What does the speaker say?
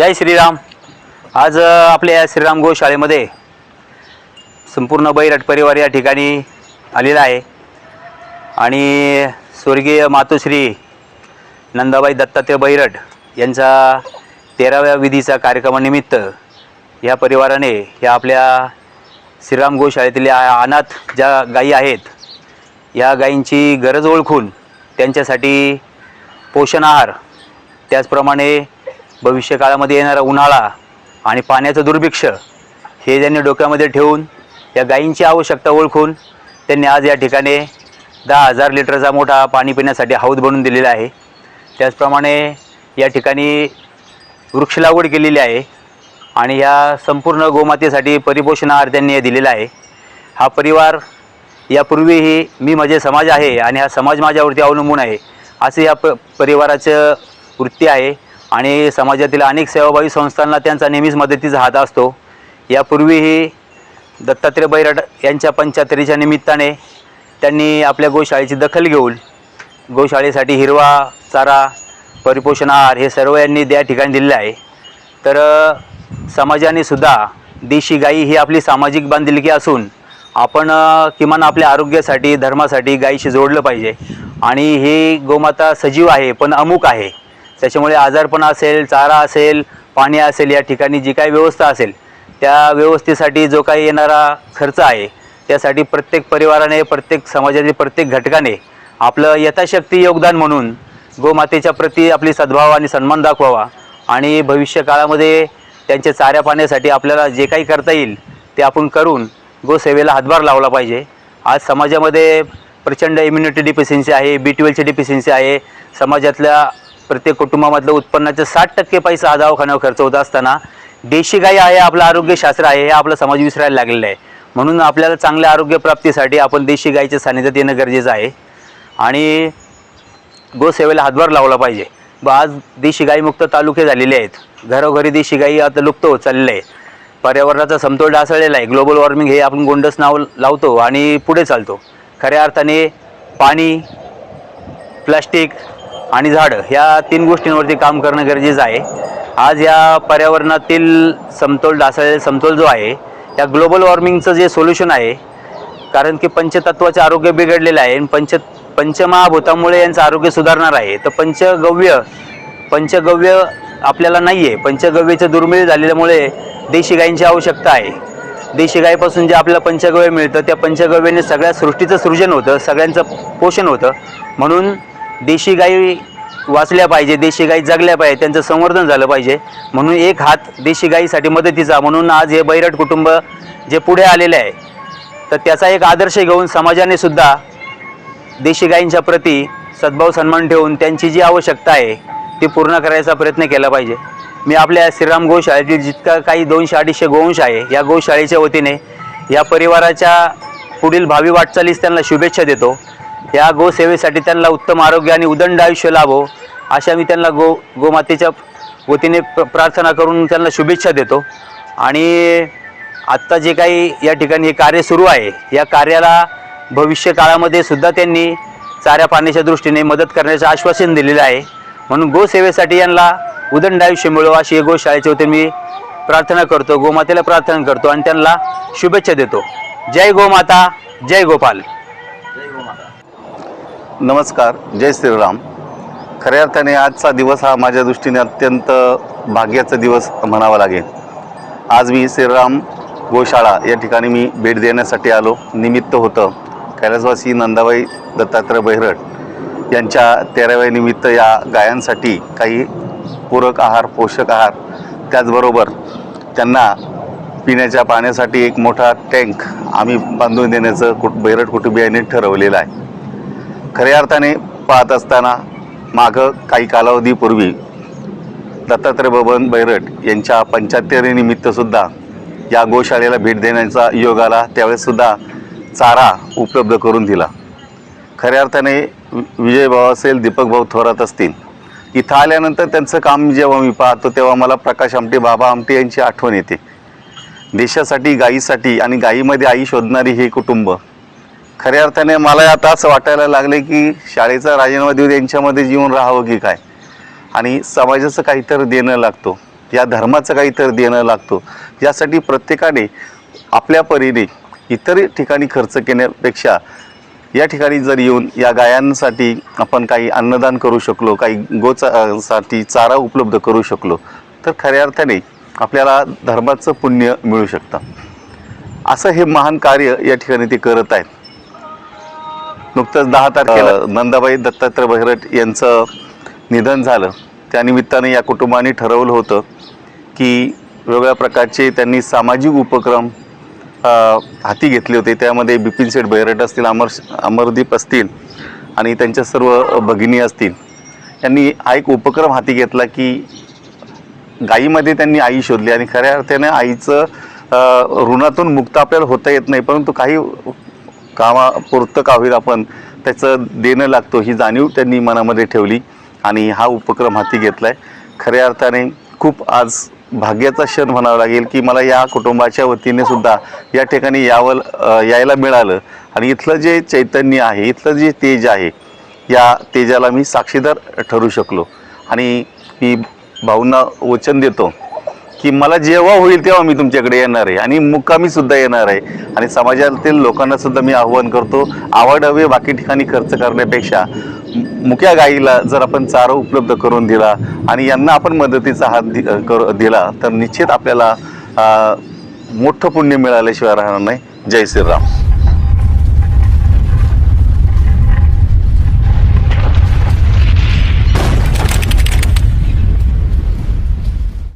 जय श्रीराम. आज आपल्या या श्रीराम गोशाळेमध्ये संपूर्ण बैराट परिवार या ठिकाणी आलेला आहे. आणि स्वर्गीय मातोश्री नंदाबाई दत्तात्रय बैरट यांचा तेराव्या विधीचा कार्यक्रमानिमित्त या परिवाराने या आपल्या श्रीराम गोशाळेतील अनाथ ज्या गायी आहेत या गायींची गरज ओळखून त्यांच्यासाठी पोषण आहार त्याचप्रमाणे भविष्यकाळामध्ये येणारा उन्हाळा आणि पाण्याचं दुर्भिक्ष हे त्यांनी डोक्यामध्ये ठेवून या गायींची आवश्यकता ओळखून त्यांनी आज या ठिकाणी दहा हजार लिटरचा मोठा पाणी पिण्यासाठी हौद बनवून दिलेला आहे. त्याचप्रमाणे या ठिकाणी वृक्ष लागवड केलेली आहे आणि या संपूर्ण गोमातेसाठी परिपोषण आहार त्यांनी दिलेला आहे. हा परिवार यापूर्वीही मी माझे समाज आहे आणि हा समाज माझ्यावरती अवलंबून आहे. असे या प परिवाराचं वृत्ती आहे. आणि समाजातील अनेक सेवाभावी संस्थांना त्यांचा नेहमीच मदतीचा हात असतो. यापूर्वीही दत्तात्रय बैराट यांच्या पंच्याहत्तरीच्या निमित्ताने त्यांनी आपल्या गोशाळेची दखल घेऊन गोशाळेसाठी हिरवा चारा परिपोषण आहार हे सर्व यांनी त्या ठिकाणी दिलेलं आहे. तर समाजाने सुद्धा देशी गाई ही आपली सामाजिक बांधिलकी असून आपण किमान आपल्या आरोग्यासाठी धर्मासाठी गायीशी जोडलं पाहिजे. आणि ही गोमाता सजीव आहे पण अमुक आहे. त्याच्यामुळे आजारपण असेल चारा असेल पाणी असेल या ठिकाणी जी काही व्यवस्था असेल त्या व्यवस्थेसाठी जो काही येणारा खर्च आहे त्यासाठी प्रत्येक परिवाराने प्रत्येक समाजातील प्रत्येक घटकाने आपलं यथाशक्ती योगदान म्हणून गोमातेच्या प्रती आपली सद्भाव आणि सन्मान दाखवावा आणि भविष्य काळामध्ये त्यांच्या चाऱ्या पाण्यासाठी आपल्याला जे काही करता येईल ते आपण करून गोसेवेला हातभार लावला पाहिजे. आज समाजामध्ये प्रचंड इम्युनिटी डिफिशियन्सी आहे बी ट्वेलची डिफिशियन्सी आहे समाजातल्या प्रत्येक कुटुंबामधलं उत्पन्नाचे साठ टक्के पैसा हा दवाखान्यावर खर्च होत असताना देशी गाई आहे आपलं आरोग्यशास्त्र आहे हे आपला समाज विसरायला लागलेलं आहे. म्हणून आपल्याला चांगल्या आरोग्यप्राप्तीसाठी आपण देशी गायीच्या सानिध्यात येणं गरजेचं आहे. आणि गोसेवेला हातभार लावला पाहिजे. ब आज देशी गायीमुक्त तालुके झालेले आहेत. घरोघरी देशी गाई आता लुप्त होत चाललेलं आहे पर्यावरणाचा समतोल ढासळलेला आहे. ग्लोबल वॉर्मिंग हे आपण गोंडस नाव लावतो आणि पुढे चालतो. खऱ्या अर्थाने पाणी प्लास्टिक आणि झाडं ह्या तीन गोष्टींवरती काम करणं गरजेचं आहे. आज या पर्यावरणातील समतोल ढासळलेला समतोल जो आहे या ग्लोबल वॉर्मिंगचं जे सोल्युशन आहे कारण की पंचतत्वाचे आरोग्य बिघडलेलं आहे आणि पंच पंचमहाभूतामुळे यांचं आरोग्य सुधारणार आहे. तर पंचगव्य पंचगव्य आपल्याला नाही आहे पंचगव्यचं दुर्मिळ झालेल्यामुळे देशी गायींची आवश्यकता आहे. देशी गायीपासून जे आपल्याला पंचगव्य मिळतं त्या पंचगव्याने सगळ्या सृष्टीचं सृजन होतं सगळ्यांचं पोषण होतं. म्हणून देशी गाई वाचल्या पाहिजे देशी गाई जगल्या पाहिजे त्यांचं संवर्धन झालं पाहिजे. म्हणून एक हात देशी गाईसाठी मदतीचा म्हणून आज हे बैरट कुटुंब जे पुढे आलेले आहे तर त्याचा एक आदर्श घेऊन समाजाने सुद्धा देशी गायींच्या प्रती सद्भाव सन्मान ठेवून त्यांची जी आवश्यकता आहे ती पूर्ण करायचा प्रयत्न केला पाहिजे. मी आपल्या श्रीराम गोशाळेतील जितका काही दोनशे अडीचशे गोवंश आहे या गोशाळेच्या वतीने या परिवाराच्या पुढील भावी वाटचालीस त्यांना शुभेच्छा देतो. या गोसेवेसाठी त्यांना उत्तम आरोग्य आणि उदंड आयुष्य लाभो अशा मी त्यांना गो गोमातेच्या वतीने प्र प्रार्थना करून त्यांना शुभेच्छा देतो. आणि आत्ता जे काही या ठिकाणी हे कार्य सुरू आहे या कार्याला भविष्य काळामध्ये सुद्धा त्यांनी चाऱ्या पाण्याच्या दृष्टीने मदत करण्याचं आश्वासन दिलेलं आहे. म्हणून गोसेवेसाठी यांना उदंड आयुष्य मिळो अशी गो गोशाळेच्या वतीने मी प्रार्थना करतो गोमातेला प्रार्थना करतो आणि त्यांना शुभेच्छा देतो. जय गोमाता जय गोपाल. नमस्कार जय श्रीराम. खऱ्या अर्थाने आजचा दिवस हा माझ्या दृष्टीने अत्यंत भाग्याचा दिवस म्हणावा लागेल. आज मी श्रीराम गोशाळा या ठिकाणी मी भेट देण्यासाठी आलो. निमित्त होतं कैलासवासी नंदाबाई दत्तात्रय बहिरट यांच्या तेराव्या निमित्त या गायांसाठी काही पूरक आहार पोषक आहार त्याचबरोबर त्यांना पिण्याच्या पाण्यासाठी एक मोठा टँक आम्ही बांधून देण्याचं कुट बैरट कुटुंबियांनी ठरवलेलं आहे. खऱ्या अर्थाने पाहत असताना मागं काही कालावधीपूर्वी दत्तात्रय बबन बैरट यांच्या पंच्याहत्तरीनिमित्तसुद्धा या गोशाळेला भेट देण्याचा योग आला. त्यावेळेससुद्धा चारा उपलब्ध करून दिला. खऱ्या अर्थाने वि- विजयभाऊ असेल दीपकभाऊ थोरात असतील इथं आल्यानंतर त्यांचं काम जेव्हा मी पाहतो तेव्हा मला प्रकाश आमटे बाबा आमटे यांची आठवण येते. देशासाठी गाईसाठी आणि गाईमध्ये आई शोधणारी हे कुटुंब खऱ्या अर्थाने मला आता असं वाटायला लागले की शाळेचा राजीनामा देऊ यांच्यामध्ये जीवन राहावं की काय? आणि समाजाचं काहीतरी देणं लागतो. या धर्माचं काहीतरी देणं लागतो. यासाठी प्रत्येकाने आपल्या परीने इतर ठिकाणी खर्च केण्यापेक्षा या ठिकाणी जर येऊन या गायांसाठी आपण काही अन्नदान करू शकलो काही गोचा साठी चारा उपलब्ध करू शकलो तर खऱ्या अर्थाने आपल्याला धर्माचं पुण्य मिळू शकतं. असं हे महान कार्य या ठिकाणी ते करत आहेत. नुकतंच दहा तारखेला नंदाबाई दत्तात्रय बहिरट यांचं निधन झालं. त्यानिमित्ताने या कुटुंबाने ठरवलं होतं की वेगवेगळ्या प्रकारचे त्यांनी सामाजिक उपक्रम हाती घेतले होते. त्यामध्ये बिपिन शेठ बहिरट असतील अमर अमरदीप असतील आणि त्यांच्या सर्व भगिनी असतील. यांनी हा एक उपक्रम हाती घेतला की गायीमध्ये त्यांनी आई शोधली आणि खऱ्या अर्थाने आईचं ऋणातून मुक्त आपल्याला होता येत नाही परंतु काही कामापुरतं का होईल आपण त्याचं देणं लागतो ही जाणीव त्यांनी मनामध्ये ठेवली आणि हा उपक्रम हाती घेतला आहे खऱ्या अर्थाने खूप आज भाग्याचा क्षण म्हणावा लागेल की मला या कुटुंबाच्या वतीने सुद्धा या ठिकाणी यावं यायला मिळालं. आणि इथलं जे चैतन्य आहे इथलं जे तेज आहे या तेजाला मी साक्षीदार ठरू शकलो. आणि मी भाऊंना वचन देतो. की मला जेव्हा होईल तेव्हा मी तुमच्याकडे येणार आहे. आणि मुक्कामी सुद्धा येणार आहे. आणि समाजातील लोकांना सुद्धा मी आव्हान करतो आवड हवे बाकी ठिकाणी खर्च करण्यापेक्षा मुक्या गाईला जर आपण चारा उपलब्ध करून दिला आणि यांना आपण मदतीचा हात दि कर दिला तर निश्चित आपल्याला मोठं पुण्य मिळाल्याशिवाय राहणार नाही. जय श्रीराम.